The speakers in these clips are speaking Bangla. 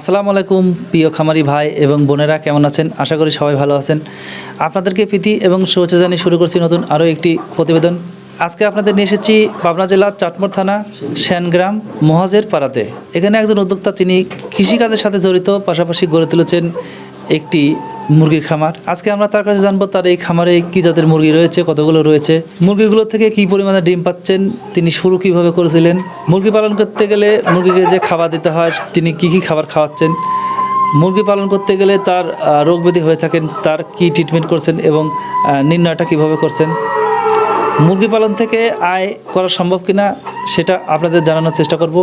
আসসালামু আলাইকুম, প্রিয় খামারি ভাই এবং বোনেরা, কেমন আছেন? আশা করি সবাই ভালো আছেন। আপনাদেরকে প্রীতি এবং শুভেচ্ছা জানিয়ে শুরু করছি নতুন আরও একটি প্রতিবেদন। আজকে আপনাদের নিয়ে এসেছি পাবনা জেলার চাটমোড় থানা শ্যানগ্রাম মহাজের পাড়াতে। এখানে একজন উদ্যোক্তা, তিনি কৃষিকাজের সাথে জড়িত, পাশাপাশি গড়ে তুলেছেন একটি মুরগির খামার। আজকে আমরা তার কাছে জানব তার এই খামারে কী জাতের মুরগি রয়েছে, কতগুলো রয়েছে, মুরগিগুলো থেকে কী পরিমাণে ডিম পাচ্ছেন, তিনি শুরু কীভাবে করেছিলেন, মুরগি পালন করতে গেলে মুরগিকে যে খাবার দিতে হয়, তিনি কী কী খাবার খাওয়াচ্ছেন, মুরগি পালন করতে গেলে তার রোগ ব্যাধি হয়ে থাকেন, তার কি ট্রিটমেন্ট করছেন এবং নির্ণয়টা কীভাবে করছেন, মুরগি পালন থেকে আয় করা সম্ভব কিনা, সেটা আপনাদের জানানোর চেষ্টা করব।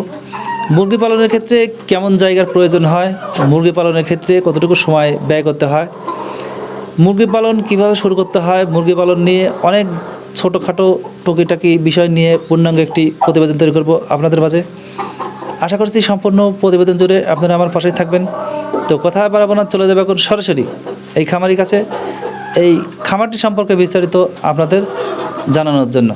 মুরগি পালনের ক্ষেত্রে কেমন জায়গার প্রয়োজন হয়? মুরগি পালনের ক্ষেত্রে কতটুকু সময় ব্যয় করতে হয়? মুরগি পালন কীভাবে শুরু করতে হয়? মুরগি পালন নিয়ে অনেক ছোটোখাটো টুকিটাকি বিষয় নিয়ে পূর্ণাঙ্গ একটি প্রতিবেদন তৈরি করব আপনাদের মাঝে। আশা করছি সম্পূর্ণ প্রতিবেদন জুড়ে আপনারা আমার পাশেই থাকবেন। তো কথা বাড়াবো না, চলে যাবে এখন সরাসরি এই খামারির কাছে। এই খামারটি সম্পর্কে বিস্তারিত আপনাদের জানানোর জন্য।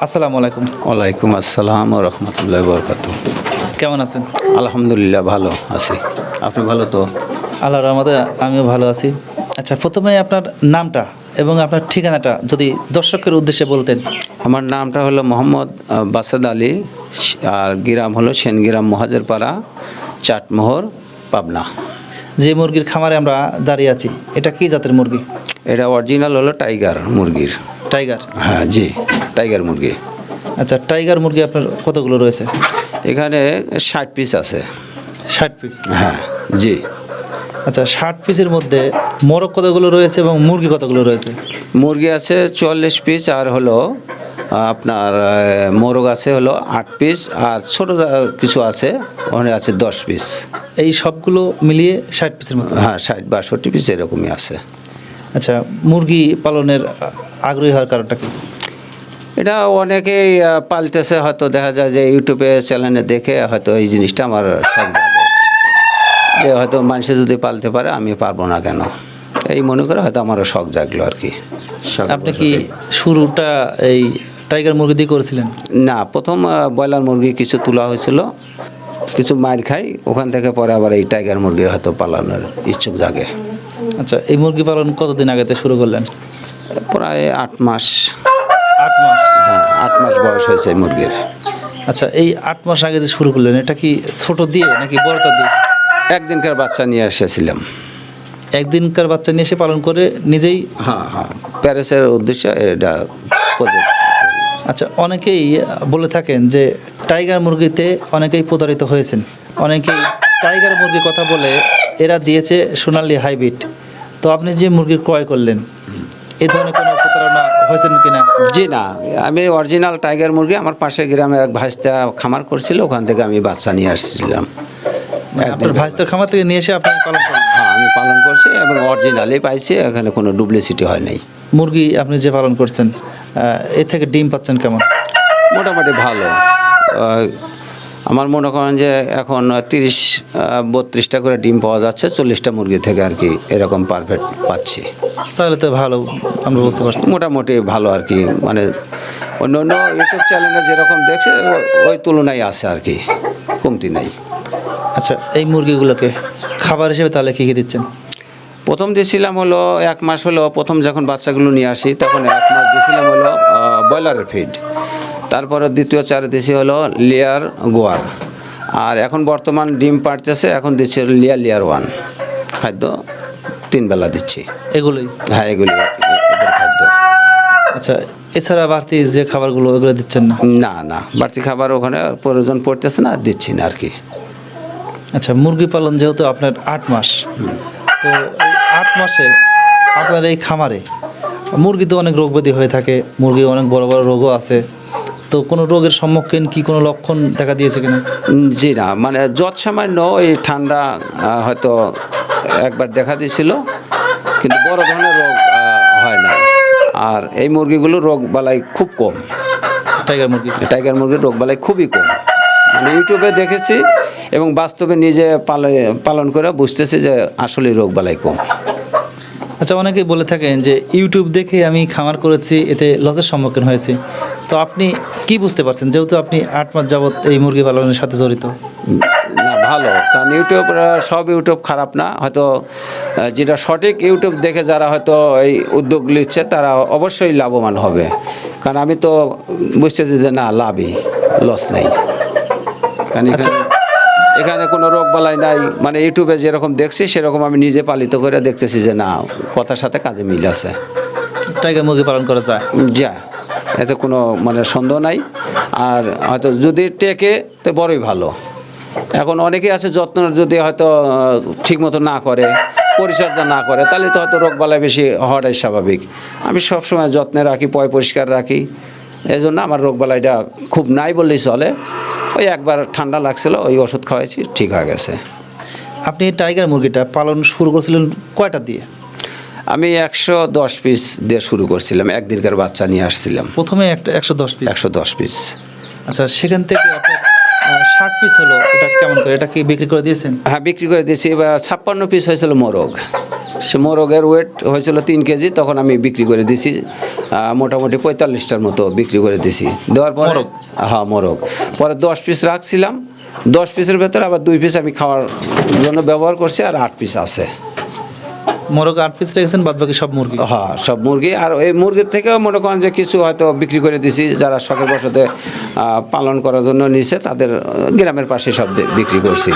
আসসালামু আলাইকুম। ওয়ালাইকুম আসসালাম ও রহমতুল্লাহ বরকাত কেমন আছেন? আলহামদুলিল্লাহ ভালো আছি। আপনি ভালো তো? আল্লাহ রহমতে আমিও ভালো আছি। আচ্ছা প্রথমে আপনার নামটা এবং আপনার ঠিকানাটা যদি দর্শকের উদ্দেশ্যে বলতেন। আমার নামটা হলো মোহাম্মদ বাসাদ আলী আর গ্রাম হলো সেনগ্রাম মহাজেরপাড়া চাটমোহর পাবনা। যে মুরগির খামারে আমরা দাঁড়িয়ে আছি এটা কি জাতের মুরগি? এটা অরিজিনাল হলো টাইগার মুরগির। টাইগার? হ্যাঁ জি টাইগার মুরগি। আচ্ছা টাইগার মুরগি আপনার কতগুলো রয়েছে? এখানে ষাট পিস আছে। ষাট পিস? হ্যাঁ জি। আচ্ছা ষাট পিসের মধ্যে মোরগ কতগুলো রয়েছে এবং মুরগি কতগুলো রয়েছে? মুরগি আছে চুয়াল্লিশ পিস আর হলো আপনার মোরগ আছে হলো আট পিস আর ছোট কিছু আছে ওখানে আছে দশ পিস। এই সবগুলো মিলিয়ে ষাট পিসের মতো? হ্যাঁ ষাট বাষট্টি পিস এরকমই আছে। আচ্ছা মুরগি পালনের আগ্রহী হওয়ার কারণটা কি? এটা অনেকেই পালতেছে হয়তো দেখা যায় যে ইউটিউবে চ্যানেলে দেখে হয়তো এই জিনিসটা আমার শখ জাগে। যে হয়তো মানুষে যদি পালতে পারে আমি পারব না কেন? এই মনে করে হয়তো আমারও শখ জাগলো আর কি। আপনি কি শুরুটা এই টাইগার মুরগি দিয়ে করেছিলেন? না প্রথম ব্রয়লার মুরগি কিছু তোলা হয়েছিল। কিছু মার খাই ওখান থেকে পরে আবার এই টাইগার মুরগির হয়তো পালানোর ইচ্ছুক জাগে। আচ্ছা এই মুরগি পালন কতদিন আগেতে শুরু করলেন? প্রায় আট মাস। আট মাস? হ্যাঁ আট মাস বয়স হয়েছে এই মুরগির। আচ্ছা এই আট মাস আগে যে শুরু করলেন এটা কি ছোট দিয়ে নাকি বড়টা দিয়ে? একদিনকার বাচ্চা নিয়ে এসেছিলাম। একদিনকার বাচ্চা নিয়ে এসে পালন করে নিজেই? হ্যাঁ হ্যাঁ প্যারিসের উদ্দেশ্যে এটা প্রজেক্ট আচ্ছা অনেকেই বলে থাকেন যে টাইগার মুরগিতে অনেকেই প্রতারিত হয়েছেন। অনেকেই টাইগার মুরগির কথা বলে এরা দিয়েছে সোনালি হাইব্রিড। তো আপনি যে মুরগি ক্রয় করলেন এই ধরনের কোনো প্রতারণা হয়েছেন কিনা? জি না আমি অরিজিনাল টাইগার মুরগি আমার পাশে গ্রামের এক ভাইস্তা খামার করছিল ওখান থেকে আমি বাচ্চা নিয়ে আসছিলাম। আপনার ভাইস্তার খামার থেকে নিয়ে এসে আপনি পালন করেন হ্যাঁ আমি পালন করছি এবং অরিজিনালি পাইছি এখানে কোনো ডুপ্লিসিটি হয় নাই। মুরগি আপনি যে পালন করছেন এ থেকে ডিম পাচ্ছেন কেমন? মোটামুটি ভালো। আমার মনে করেন যে এখন তিরিশ বত্রিশটা করে ডিম পাওয়া যাচ্ছে চল্লিশটা মুরগি থেকে আর কি এরকম পারফেক্ট পাচ্ছি। তাহলে তো ভালো আমরা বুঝতে পারছি। মোটামুটি ভালো আর কি মানে অন্য অন্য ইউটিউব চ্যানেলে যেরকম দেখছে ওই তুলনায় আছে আর কি কমতি নাই। আচ্ছা এই মুরগিগুলোকে খাবার হিসেবে তাহলে কী কী দিচ্ছেন? প্রথম দিয়েছিলাম হলো এক মাস হলো প্রথম যখন বাচ্চাগুলো নিয়ে আসি তখন এক মাস দিয়েছিলাম হলো ব্রয়লারের ফিড তারপরে দ্বিতীয় চারে দিয়েছি হলো লেয়ার গোয়ার আর এখন বর্তমান ডিম পাড়তেছে এখন দিচ্ছি লেয়ার লেয়ার ওয়ান খাদ্য তিন বেলা দিচ্ছি। এগুলোই? হ্যাঁ এগুলি এদের খাদ্য। আচ্ছা এছাড়া বাড়তি যে খাবারগুলো ওগুলো দিচ্ছেন না? না না। বাড়তি খাবার ওখানে প্রয়োজন পড়তেছে না দিচ্ছি না আর কি। আচ্ছা মুরগি পালন যেহেতু আপনার আট মাস তো এই আট মাসে আপনার এই খামারে মুরগি তো অনেক রোগ ব্যাধি হয়ে থাকে মুরগি অনেক বড় বড় রোগও আছে। তো কোনো রোগের সম্মুখীন কি কোনো লক্ষণ দেখা দিয়েছে কিনা? জি না মানে যত সামান্য ওই ঠান্ডা হয়তো একবার দেখা দিয়েছিল কিন্তু বড় ধরনের রোগ হয় না। আর এই মুরগিগুলোর রোগ বালাই খুব কম। টাইগার মুরগি? টাইগার মুরগির রোগ বালাই খুবই কম। মানে ইউটিউবে দেখেছি এবং বাস্তবে নিজে পালে- পালন করে বুঝতেছি যে আসলে রোগ বালাই কম। আচ্ছা অনেকেই বলে থাকেন যে ইউটিউব দেখে আমি খামার করেছি এতে লসের সম্মুখীন হয়েছি। তো আপনি কি বুঝতে পারছেন? যেহেতু আপনি আট মাস যাবত এই মুরগি পালনের সাথে জড়িত। না ভালো। কারণ ইউটিউব সব ইউটিউব খারাপ না। হয়তো যেটা সঠিক ইউটিউব দেখে যারা হয়তো এই উদ্যোগ নিচ্ছে তারা অবশ্যই লাভবান হবে। কারণ আমি তো বুঝতেছি যে না লাভই লস নেই। কারণ এখানে এখানে কোনো রোগ বালাই নাই। মানে ইউটিউবে যেরকম দেখছি সেরকম আমি নিজে পালিত করে দেখতেছি যে না কথার সাথে কাজে মিল আছে। টাইগার মুরগি পালন করা যায়। যা। এতে কোনো মানে সন্দেহ নাই। আর হয়তো যদি টেকে, তো বড়ই ভালো। এখন অনেকেই আছে যত্ন, যদি হয়তো ঠিক মতো না করে, পরিচর্যা না করে, তাহলে তো হয়তো রোগ বালাই বেশি হওয়াটাই স্বাভাবিক। আমি সবসময় যত্নে রাখি, পয় পরিষ্কার রাখি। এই জন্য আমার রোগ বালাইটা খুব নাই বললেই চলে। ওই একবার ঠান্ডা লাগছিল, ওই ওষুধ খাওয়াইছি, ঠিক হয়ে গেছে। আপনি টাইগার মুরগিটা পালন শুরু করেছিলেন কয়টা দিয়ে? আমি একশো দশ পিস দিয়ে শুরু করছিলাম এক একদিনকার বাচ্চা নিয়ে আসছিলাম। প্রথমে একটা একশো দশ পিস একশো দশ পিস আচ্ছা সেখান থেকে ষাট পিস হলো এটা কেমন করে এটা কি বিক্রি করে দিয়েছেন? হ্যাঁ বিক্রি করে দিয়েছি। এবার ছাপ্পান্ন পিস হয়েছিল মোরগ। সে মোরগের ওয়েট হয়েছিল তিন কেজি তখন আমি বিক্রি করে দিছি মোটামুটি পঁয়তাল্লিশটার মতো বিক্রি করে দিছি দেওয়ার পর? হ্যাঁ মোরগ। পরে দশ পিস রাখছিলাম। দশ পিসের ভেতরে আবার দুই পিস আমি খাওয়ার জন্য ব্যবহার করছি আর আট পিস আছে। মোরগ আট পিস রেখেছেন বাদ বাকি সব মুরগি? হ্যাঁ সব মুরগি। আর এই মুরগির থেকেও মনে করেন যে কিছু হয়তো বিক্রি করে দিছি যারা শখের বসতে পালন করার জন্য নিছে তাদের গ্রামের পাশে সব বিক্রি করছি।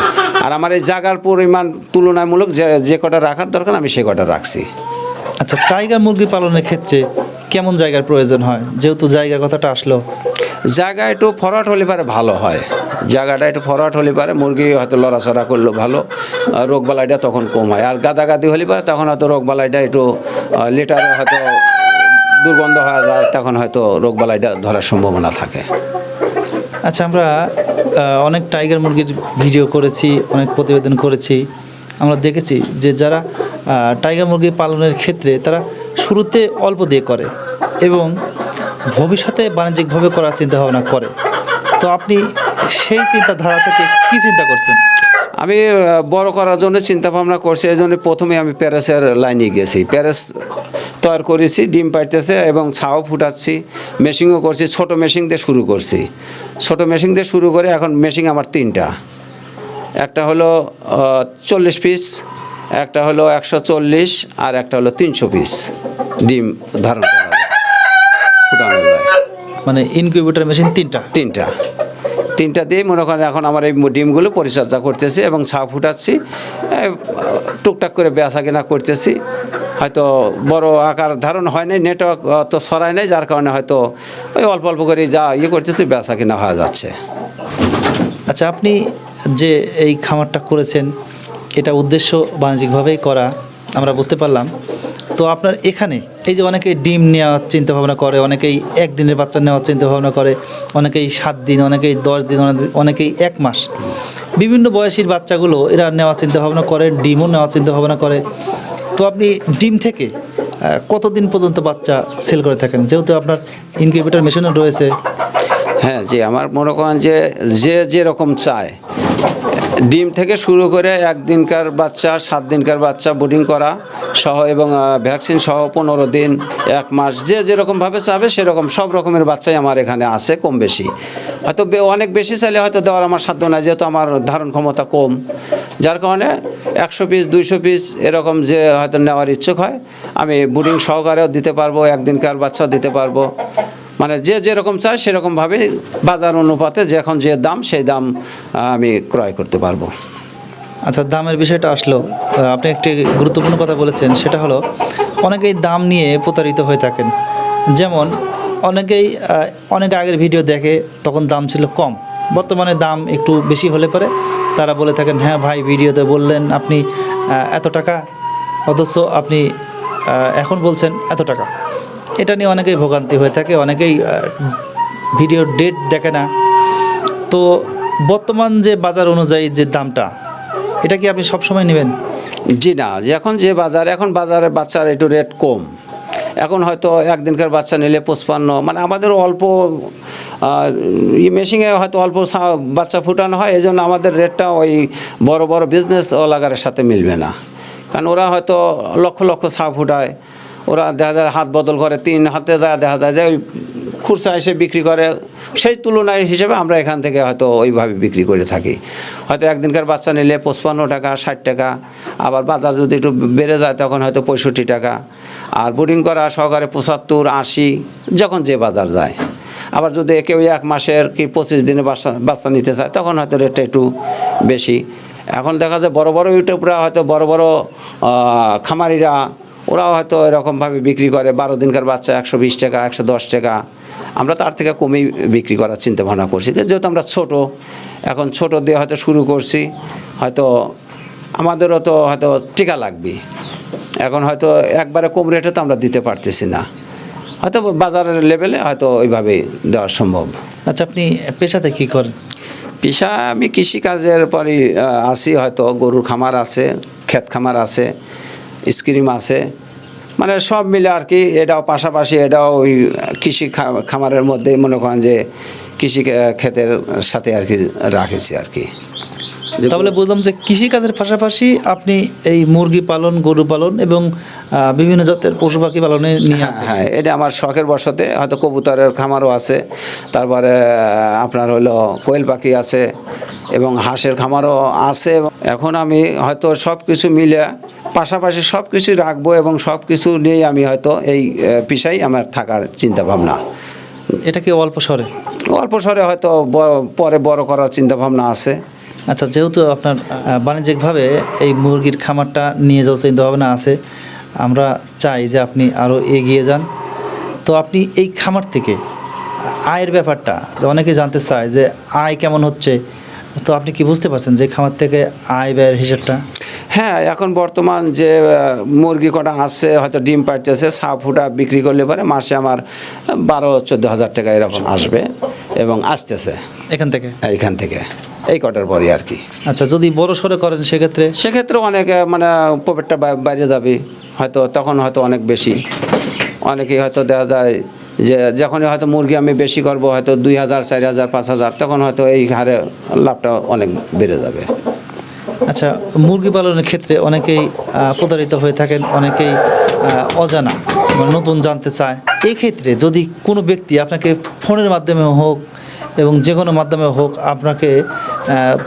আর আমার এই জায়গার পরিমাণ তুলনামূলক যে যে কটা রাখার দরকার আমি সে কটা রাখছি। আচ্ছা টাইগার মুরগি পালনের ক্ষেত্রে কেমন জায়গার প্রয়োজন হয়? যেহেতু জায়গার কথাটা আসলো। জায়গা একটু ফরওয়ার্ড হলে পারে ভালো হয়। জায়গাটা একটু ফরওয়ার্ড হলে পারে, মুরগি হয়তো লড়াচড়া করলে ভালো রোগবালাইটা তখন কম হয়। আর গাদাগাদি হলে পারে, তখন হয়তো রোগবালাইটা একটু লিটারে হয়তো দুর্গন্ধ হয়ে তখন হয়তো রোগবালাইটা ধরার সম্ভাবনা থাকে। আচ্ছা আমরা অনেক টাইগার মুরগির ভিডিও করেছি, অনেক প্রতিবেদন করেছি। আমরা দেখেছি যে যারা টাইগার মুরগি পালনের ক্ষেত্রে তারা শুরুতে অল্প দিয়ে করে এবং ভবিষ্যতে বাণিজ্যিকভাবে করার চিন্তা ভাবনা করে। তো আপনি সেই চিন্তাধারা থেকে কি চিন্তা করছেন? আমি বড় করার জন্য চিন্তা ভাবনা করছি এই জন্য প্রথমে আমি প্যারেসের লাইনে গেছি। প্যারেস তৈরি করেছি ডিম পাইতেছে এবং ছাও ফুটাচ্ছি মেশিনও করছি ছোট মেশিন দিয়ে শুরু করছি। ছোট মেশিন দিয়ে শুরু করে এখন মেশিন আমার তিনটা। একটা হলো চল্লিশ পিস একটা হলো একশো চল্লিশ আর একটা হলো তিনশো পিস ডিম ধারণ করা ফুটানো যায় মানে ইনকিউবেটর মেশিন তিনটা? তিনটা। তিনটা দিয়ে মনে করেন এখন আমার এই ডিমগুলো পরিচর্যা করতেছি এবং ছা ফুটাচ্ছি টুকটাক করে বেচা কেনা করতেছি। হয়তো বড় আকার ধারণ হয় নাই নেটওয়ার্ক তো সরাই নাই, যার কারণে হয়তো ওই অল্প অল্প করে যা ইয়ে করতেছি, বেচা কেনা হয়ে যাচ্ছে। আচ্ছা আপনি যে এই খামারটা করেছেন, এটা উদ্দেশ্য বাণিজ্যিকভাবেই করা, আমরা বুঝতে পারলাম। তো আপনার এখানে এই যে অনেকেই ডিম নেওয়ার চিন্তা ভাবনা করে, অনেকেই একদিনের বাচ্চা নেওয়ার চিন্তা ভাবনা করে, অনেকেই সাত দিন, অনেকেই দশ দিন, অনেকে- অনেকেই এক মাস। বিভিন্ন বয়সীর বাচ্চাগুলো এরা নেওয়ার চিন্তা ভাবনা করে, ডিমও নেওয়ার চিন্তা ভাবনা করে। তো আপনি ডিম থেকে কতদিন পর্যন্ত বাচ্চা সেল করে থাকেন? যেহেতু আপনার ইনকিউবেটর মেশিনও রয়েছে। হ্যাঁ যে আমার মনে করেন যে যে যেরকম চায় ডিম থেকে শুরু করে একদিনকার বাচ্চা সাত দিনকার বাচ্চা বোর্ডিং করা সহ এবং ভ্যাকসিন সহ পনেরো দিন, এক মাস, যে যেরকমভাবে চাবে সেরকম সব রকমের বাচ্চাই আমার এখানে আছে কম বেশি। হয়তো অনেক বেশি চাইলে হয়তো দেওয়ার আমার সাধ্য নাই, যেহেতু আমার ধারণ ক্ষমতা কম। যার কারণে একশো পিস দুইশো পিস এরকম যে হয়তো নেওয়ার ইচ্ছুক হয়, আমি বোর্ডিং সহকারেও দিতে পারব, একদিনকার বাচ্চাও দিতে পারব। মানে যে যেরকম চায় সেরকমভাবে বাজার অনুপাতে যখন যে দাম, সেই দাম আমি ক্রয় করতে পারব। আচ্ছা দামের বিষয়টা আসলো। আপনি একটি গুরুত্বপূর্ণ কথা বলেছেন, সেটা হলো অনেকেই দাম নিয়ে প্রতারিত হয়ে থাকেন। যেমন, অনেকেই অনেক আগের ভিডিও দেখে তখন দাম ছিল কম। বর্তমানে দাম একটু বেশি হলে পরে তারা বলে থাকেন হ্যাঁ ভাই, ভিডিওতে বললেন আপনি এত টাকা, অথচ আপনি এখন বলছেন এত টাকা। এটা নিয়ে অনেকেই ভোগান্তি হয়ে থাকে, অনেকেই ভিডিওর ডেট দেখে না। তো বর্তমান যে বাজার অনুযায়ী যে দামটা, এটা কি আপনি সবসময় নেবেন? জি না, যে এখন যে বাজার, এখন বাজারে বাচ্চার একটু রেট কম। এখন হয়তো একদিনকার বাচ্চা নিলে পঁচপান্ন মানে আমাদের অল্প ই মেশিনে হয়তো অল্প বাচ্চা ফুটানো হয় এই জন্য আমাদের রেটটা ওই বড় বড় বিজনেস ওলাগারের সাথে মিলবে না। কারণ ওরা হয়তো লক্ষ লক্ষ ছা ফুটায়। ওরা দেখা যায় হাত বদল করে, তিন হাতে দেখা যায় যে ওই খুরসা এসে বিক্রি করে। সেই তুলনায় হিসেবে আমরা এখান থেকে হয়তো ওইভাবে বিক্রি করে থাকি। হয়তো একদিনকার বাচ্চা নিলে পঁচপান্ন টাকা, ষাট টাকা, আবার বাজার যদি একটু বেড়ে যায় তখন হয়তো পঁয়ষট্টি টাকা, আর বোর্ডিং করা সহকারে পঁচাত্তর, আশি, যখন যে বাজার যায়। আবার যদি কেউ এক মাসের কি পঁচিশ দিনে বাচ্চা বাচ্চা নিতে চায়, তখন হয়তো রেটটা একটু বেশি। এখন দেখা যায় বড় বড় ইউটিউবরা হয়তো বড় বড় খামারিরা ওরাও হয়তো এরকমভাবে বিক্রি করে বারো দিনকার বাচ্চা একশো বিশ টাকা একশো দশ টাকা। আমরা তার থেকে কমেই বিক্রি করার চিন্তা ভাবনা করছি যেহেতু আমরা ছোট এখন ছোট দিয়ে হয়তো শুরু করছি হয়তো আমাদেরও তো হয়তো টিকা লাগবে। এখন হয়তো একবারে কম রেটে তো আমরা দিতে পারতেছি না। হয়তো বাজারের লেভেলে হয়তো ওইভাবেই দেওয়া সম্ভব। আচ্ছা আপনি পেশাতে কি করেন? পেশা আমি কৃষিকাজের পরই আছি হয়তো গরুর খামার আছে ক্ষেত খামার আছে। স্ক্রিম আছে। মানে সব মিলে আর কি, এটাও পাশাপাশি এটাও ওই কৃষি খামারের মধ্যেই মনে করেন যে কৃষি ক্ষেতের সাথে আর কি রাখেছি আর কি। তাহলে বুঝলাম যে কৃষিকাজের পাশাপাশি আপনি এই মুরগি পালন গরু পালন এবং বিভিন্ন জাতের পশু পাখি পালনে নিয়ে হ্যাঁ হ্যাঁ এটা আমার শখের বশতে হয়তো কবুতরের খামারও আছে। তারপরে আপনার হলো কোয়েল পাখি আছে এবং হাঁসের খামারও আছে। এখন আমি হয়তো সব কিছু মিলে পাশাপাশি সব কিছু রাখব এবং সব কিছু নিয়েই আমি হয়তো এই পেশায় আমার থাকার চিন্তা ভাবনা এটা কি অল্প স্বরে? অল্প স্বরে হয়তো পরে বড় করার চিন্তা ভাবনা আছে। আচ্ছা যেহেতু আপনার বাণিজ্যিকভাবে এই মুরগির খামারটা নিয়ে যাওয়ার চিন্তা ভাবনা আছে আমরা চাই যে আপনি আরও এগিয়ে যান। তো আপনি এই খামার থেকে আয়ের ব্যাপারটা যে অনেকে জানতে চায় যে আয় কেমন হচ্ছে তো আপনি কি বুঝতে পারছেন যে খামার থেকে আয় ব্যয়ের হিসাবটা? হ্যাঁ এখন বর্তমান যে মুরগি কটা আসছে হয়তো ডিম পাচ্ছে সাপ ফুটা বিক্রি করলে পরে মাসে আমার বারো চোদ্দ হাজার টাকা এরকম আসবে এবং আসতেছে। এখান থেকে? এখান থেকে। এই কটার পরই আর কি। আচ্ছা যদি বড় সড়ো করেন সেক্ষেত্রে? সেক্ষেত্রে অনেক মানে প্রফিটটা বাইরে যাবে। হয়তো তখন হয়তো অনেক বেশি। অনেকেই হয়তো দেখা যায় যে যখনই হয়তো মুরগি আমি বেশি করব হয়তো দুই হাজার চার হাজার পাঁচ হাজার তখন হয়তো এই হারে লাভটা অনেক বেড়ে যাবে। আচ্ছা মুরগি পালনের ক্ষেত্রে অনেকেই প্রতারিত হয়ে থাকেন অনেকেই অজানা নতুন জানতে চায়। এই ক্ষেত্রে যদি কোনো ব্যক্তি আপনাকে ফোনের মাধ্যমে হোক এবং যে কোনো মাধ্যমে হোক আপনাকে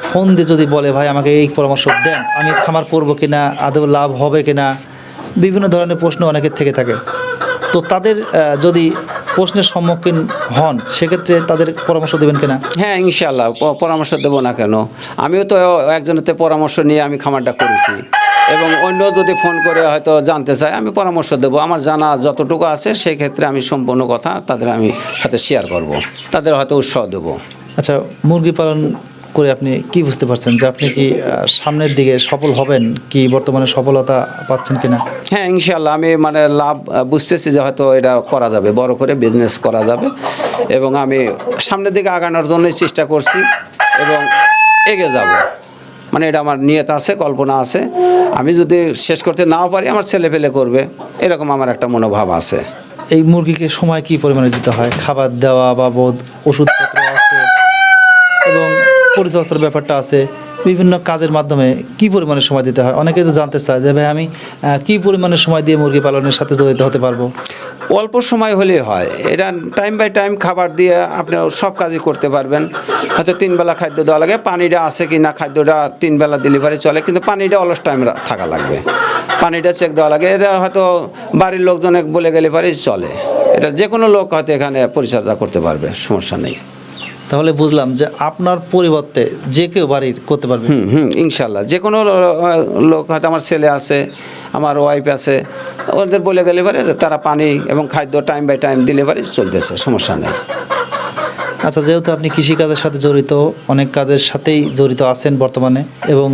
ফোন দিয়ে যদি বলে ভাই আমাকে এই পরামর্শ দেন আমি খামার করব কিনা আদৌ লাভ হবে কিনা? বিভিন্ন ধরনের প্রশ্ন অনেকের থেকে থাকে। তো তাদের যদি প্রশ্নের সম্মুখীন হন সেক্ষেত্রে তাদের পরামর্শ দেবেন কিনা? হ্যাঁ ইনশাল্লাহ পরামর্শ দেবো না কেন। আমিও তো একজনের পরামর্শ নিয়ে আমি খামারটা করেছি। এবং অন্য যদি ফোন করে হয়তো জানতে চায় আমি পরামর্শ দেবো। আমার জানা যতটুকু আছে সেক্ষেত্রে আমি সম্পূর্ণ কথা তাদের আমি সাথে শেয়ার করব। তাদের হয়তো উৎসাহ দেবো। আচ্ছা মুরগি পালন করে আপনি কি বুঝতে পারছেন যে আপনি কি সামনের দিকে সফল হবেন? কি বর্তমানে সফলতা পাচ্ছেন কিনা? হ্যাঁ ইনশাল্লাহ আমি মানে লাভ বুঝতেছি যে হয়তো এটা করা যাবে বড় করে বিজনেস করা যাবে। এবং আমি সামনের দিকে আগানোর জন্যই চেষ্টা করছি এবং এগিয়ে যাব। মানে এটা আমার নিয়ত আছে কল্পনা আছে। আমি যদি শেষ করতে নাও পারি আমার ছেলে পেলে করবে। এরকম আমার একটা মনোভাব আছে। এই মুরগিকে সময় কি পরিমাণে দিতে হয়? খাবার দেওয়া বাবদ ওষুধপত্র পরিচর্যার ব্যাপারটা আছে, বিভিন্ন কাজের মাধ্যমে কি পরিমাণে সময় দিতে হয়? অনেকে তো জানতে চায় যে, ভাই, আমি কি পরিমাণে সময় দিয়ে মুরগি পালনের সাথে জড়িত হতে পারব? অল্প সময় হলেই হয়। এটা টাইম বাই টাইম খাবার দিয়ে আপনি সব কাজই করতে পারবেন। হয়তো তিন বেলা খাদ্য দেওয়া লাগে, পানিটা আছে কি না খাদ্যটা তিন বেলা ডেলিভারি চলে, কিন্তু পানিটা অলস টাইম থাকা লাগবে। পানিটা চেক দেওয়া লাগে, এটা হয়তো বাড়ির লোকজনে বলে গেলে পারে চলে। এটা যে কোনো লোক হয়তো এখানে পরিচর্যা করতে পারবে, সমস্যা নেই। তাহলে বুঝলাম যে আপনার পরিবর্তে যে কেউ বাড়ির করতে পারবে। হুম হুম ইনশাল্লাহ। যে কোনো লোক হয়তো আমার ছেলে আছে আমার ওয়াইফ আছে ওদের বলে গেলে পারে তারা পানি এবং খাদ্য টাইম বাই টাইম দিলে পারে চলতেছে সমস্যা নেই। আচ্ছা যেহেতু আপনি কৃষিকাজের সাথে জড়িত অনেক কাজের সাথেই জড়িত আছেন বর্তমানে এবং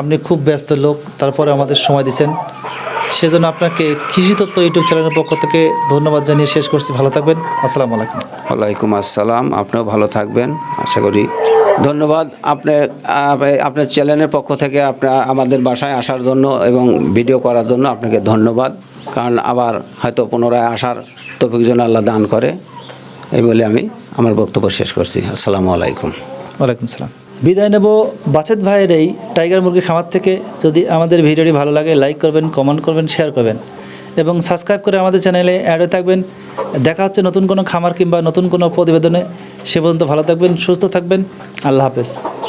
আপনি খুব ব্যস্ত লোক তারপরে আমাদের সময় দিচ্ছেন সেজন্য আপনাকে কৃষি তত্ত্ব ইউটিউব চ্যানেলের পক্ষ থেকে ধন্যবাদ জানিয়ে শেষ করছি। ভালো থাকবেন। আসসালামু আলাইকুম। ওয়ালাইকুম আসসালাম। আপনিও ভালো থাকবেন আশা করি। ধন্যবাদ আপনার আপনার চ্যানেলের পক্ষ থেকে আপনার আমাদের বাসায় আসার জন্য এবং ভিডিও করার জন্য আপনাকে ধন্যবাদ। কারণ আবার হয়তো পুনরায় আসার তৌফিক আল্লাহ দান করে। এই বলে আমি আমার বক্তব্য শেষ করছি। আসসালামু আলাইকুম। ওয়ালাইকুম সালাম। বিদায় নেব বাছেদ ভাইয়ের এই টাইগার মুরগি খামার থেকে। যদি আমাদের ভিডিওটি ভালো লাগে লাইক করবেন কমেন্ট করবেন শেয়ার করবেন। এবং সাবস্ক্রাইব করে আমাদের চ্যানেলে অ্যাড হয়ে থাকবেন। দেখা হচ্ছে নতুন কোনো খামার কিংবা নতুন কোনো প্রতিবেদনে। সে পর্যন্ত ভালো থাকবেন, সুস্থ থাকবেন। আল্লাহ হাফেজ।